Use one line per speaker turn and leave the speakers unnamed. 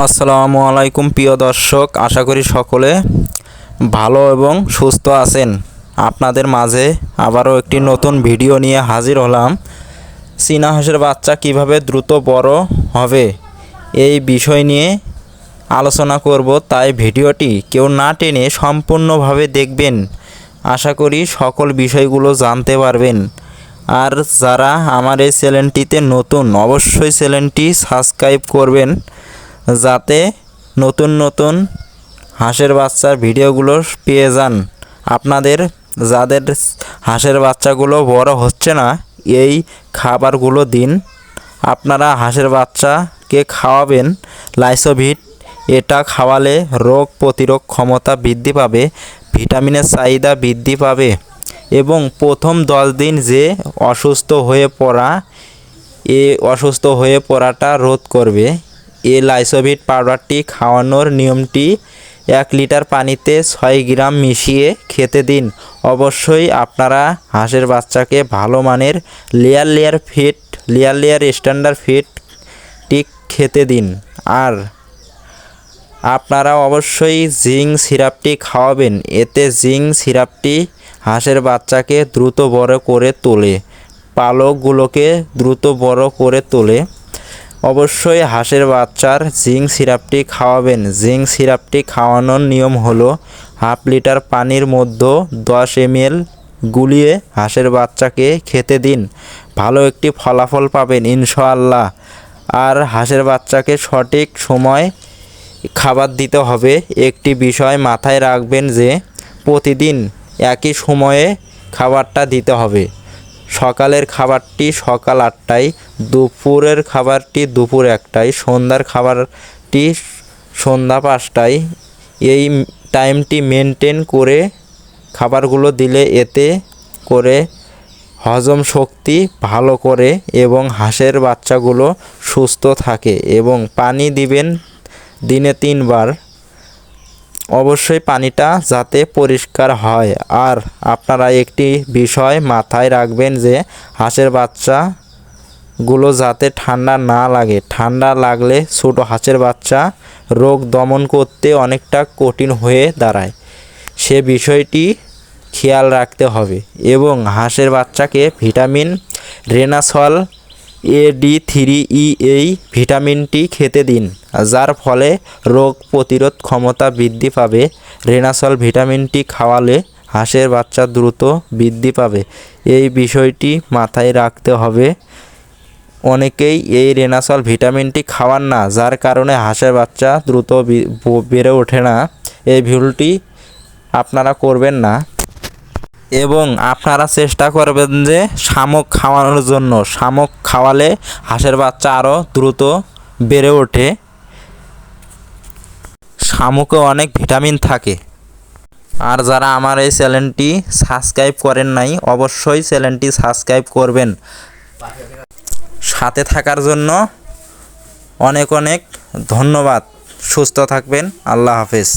আসসালামু আলাইকুম প্রিয় দর্শক, আশা করি সকলে ভালো এবং সুস্থ আছেন। আপনাদের মাঝে আবারও একটি নতুন ভিডিও নিয়ে হাজির হলাম। চীনা হাঁসের বাচ্চা কীভাবে দ্রুত বড় হবে এই বিষয় নিয়ে আলোচনা করব, তাই ভিডিওটি কেউ না টেনে সম্পূর্ণভাবে দেখবেন। আশা করি সকল বিষয়গুলো জানতে পারবেন। আর যারা আমার এই চ্যানেলটিতে নতুন, অবশ্যই চ্যানেলটি সাবস্ক্রাইব করবেন। যাতে নতুন নতুন হাঁসের বাচ্চার ভিডিওগুলো পেয়ে যান। আপনাদের, যাদের হাঁসের বাচ্চাগুলো বড় হচ্ছে না, এই খাবারগুলো দিন। আপনারা হাঁসের বাচ্চাকে খাওয়াবেন, লাইসোভিট, এটা খাওয়ালে রোগ প্রতিরোধ ক্ষমতা বৃদ্ধি পাবে, ভিটামিনের চাহিদা বৃদ্ধি পাবে এবং প্রথম দশ দিন যে অসুস্থ হয়ে পড়া, এ অসুস্থ হয়ে পড়াটা রোধ করবে। এ লাইসোভিট পাউডারটি খাওয়ানোর নিয়মটি, এক লিটার পানিতে ছয় গ্রাম মিশিয়ে খেতে দিন। অবশ্যই আপনারা হাঁসের বাচ্চাকে ভালো মানের layer layer feed, layer layer standard ফিটটি খেতে দিন। আর আপনারা অবশ্যই জিঙ্ক সিরাপটি খাওয়াবেন। এতে জিঙ্ক সিরাপটি হাঁসের বাচ্চাকে দ্রুত বড় করে তোলে। পালকগুলোকে দ্রুত বড় করে তোলে। অবশ্যই হাঁসের বাচ্চার জিঙ্ক সিরাপটি খাওয়াবেন। জিঙ্ক সিরাপটি খাওয়ানোর নিয়ম হলো হাফ লিটার পানির মধ্যে দশ এমএল গুলিয়ে হাঁসের বাচ্চাকে খেতে দিন। ভালো একটি ফলাফল পাবেন ইনশাআল্লাহ। আর হাঁসের বাচ্চাকে সঠিক সময় খাবার দিতে হবে। একটি বিষয় মাথায় রাখবেন যে প্রতিদিন একই সময়ে খাবারটা দিতে হবে। সকালের খাবারটি সকাল আটটায়, দুপুরের খাবারটি দুপুর একটায়, সন্ধ্যার খাবারটি সন্ধ্যা পাঁচটায়। এই টাইমটি মেনটেন করে খাবারগুলো দিলে এতে করে হজম শক্তি ভালো করে এবং হাঁসের বাচ্চাগুলো সুস্থ থাকে এবং পানি দিবেন দিনে তিনবার। অবশ্যই পানিটা যাতে পরিষ্কার হয়। আর আপনারা একটি বিষয় মাথায় রাখবেন যে, হাঁসের বাচ্চাগুলো যাতে ঠান্ডা না লাগে। ঠান্ডা লাগলে ছোটো হাঁসের বাচ্চা রোগ দমন করতে অনেকটা কঠিন হয়ে দাঁড়ায়। সে বিষয়টি খেয়াল রাখতে হবে। এবং হাঁসের বাচ্চাকে vitamin, Renasol A D three E এই ভিটামিনটি খেতে দিন, যার ফলে রোগ প্রতিরোধ ক্ষমতা বৃদ্ধি পাবে। রেনাসল ভিটামিনটি খাওয়ালে হাঁসের বাচ্চা দ্রুত বৃদ্ধি পাবে। এই বিষয়টি মাথায় রাখতে হবে। অনেকেই এই রেনাসল ভিটামিনটি খাওয়ান না, যার কারণে হাঁসের বাচ্চা দ্রুত বেড়ে ওঠে না। এই ভুলটি আপনারা করবেন না। এবং আপনারা চেষ্টা করবেন যে শামুক খাওয়ানোর জন্য। শামুক খাওয়ালে হাঁসের বাচ্চা আরও দ্রুত বেড়ে ওঠে। শামুকে অনেক ভিটামিন থাকে। আর যারা আমার এই চ্যানেলটি সাবস্ক্রাইব করেন নাই, অবশ্যই চ্যানেলটি সাবস্ক্রাইব করবেন। সাথে থাকার জন্য অনেক অনেক ধন্যবাদ। সুস্থ থাকবেন। আল্লাহ হাফেজ।